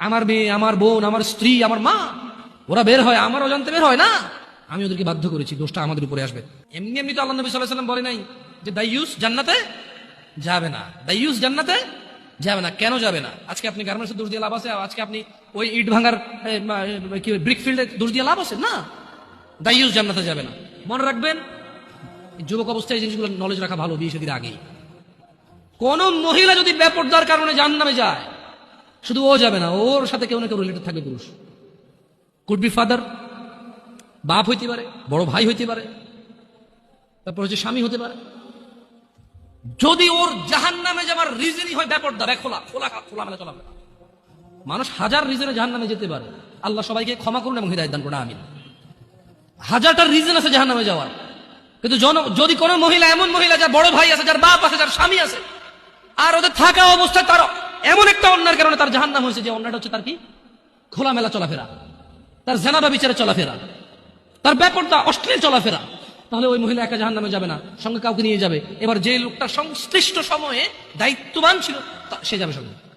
আমার মেয়ে, আমার বোন, আমার স্ত্রী, আমার মা, ওরা বের হয় আমার অজান্তে বের হয় না। আমি ওদেরকে বাধ্য করেছি, দোষটা আমাদের উপরে আসবে। এমনি এমনি তো আল্লাহ নবী সাল্লাহ বলে নাই যে দাইয়ুস জান্নাতে যাবে না। দাইয়ুস জান্নাতে যাবে না। কেন যাবে না? আজকে আপনি গার্মেন্টসে দোষ দিয়ে লাভ আছে আজকে আপনি ওই ইট ভাঙার কি ব্রিক ফিল্ডে দোষ দিয়ে লাভ আছে? না। দাইয়ুস জান্নাতে যাবে না। মনে রাখবেন, যুবক অবস্থায় জিনিসগুলো নলেজ রাখা ভালো, বিয়ে সেদিন আগেই। কোন মহিলা যদি বেপর্দার কারণে জাহান নামে যায় শুধু ও যাবে না, ওর সাথে কেউ না কেউ রিলেটেড থাকবে পুরুষ। কুড বি ফাদার বাপ হইতে পারে, বড় ভাই হইতে পারে, তারপর হচ্ছে স্বামী হতে পারে। যদি ওর জাহান নামে যাবার রিজনই হয় ব্যাপারদার খোলা খোলা খোলা মেলা চলা। মানুষ হাজার রিজনে জাহান নামে যেতে পারে। আল্লাহ সবাইকে ক্ষমা করুন এবং হৃদায়ত দান করুন, আমিন। হাজারটা রিজন আছে জাহান নামে যাওয়ার। কিন্তু জন, যদি কোনো মহিলা, এমন মহিলা যার বড় ভাই আছে, যার বাপ আছে, যার স্বামী আছে, আর ওদের থাকা অবস্থায় তার এমন একটা অন্যার কারণে তার জাহান নাম হয়েছে যে অন্যটা হচ্ছে তার কি? খোলামেলা চলাফেরা। তার জেনাবা বিচারে চলাফেরা। তার ব্যাপারটা অশ্লীল চলাফেরা। তাহলে ওই মহিলা একা জাহান নামে যাবে না, সঙ্গে কাউকে নিয়ে যাবে। এবার যে লোকটা সংশ্লিষ্ট সময়ে দায়িত্ববান ছিল সে যাবে সঙ্গে।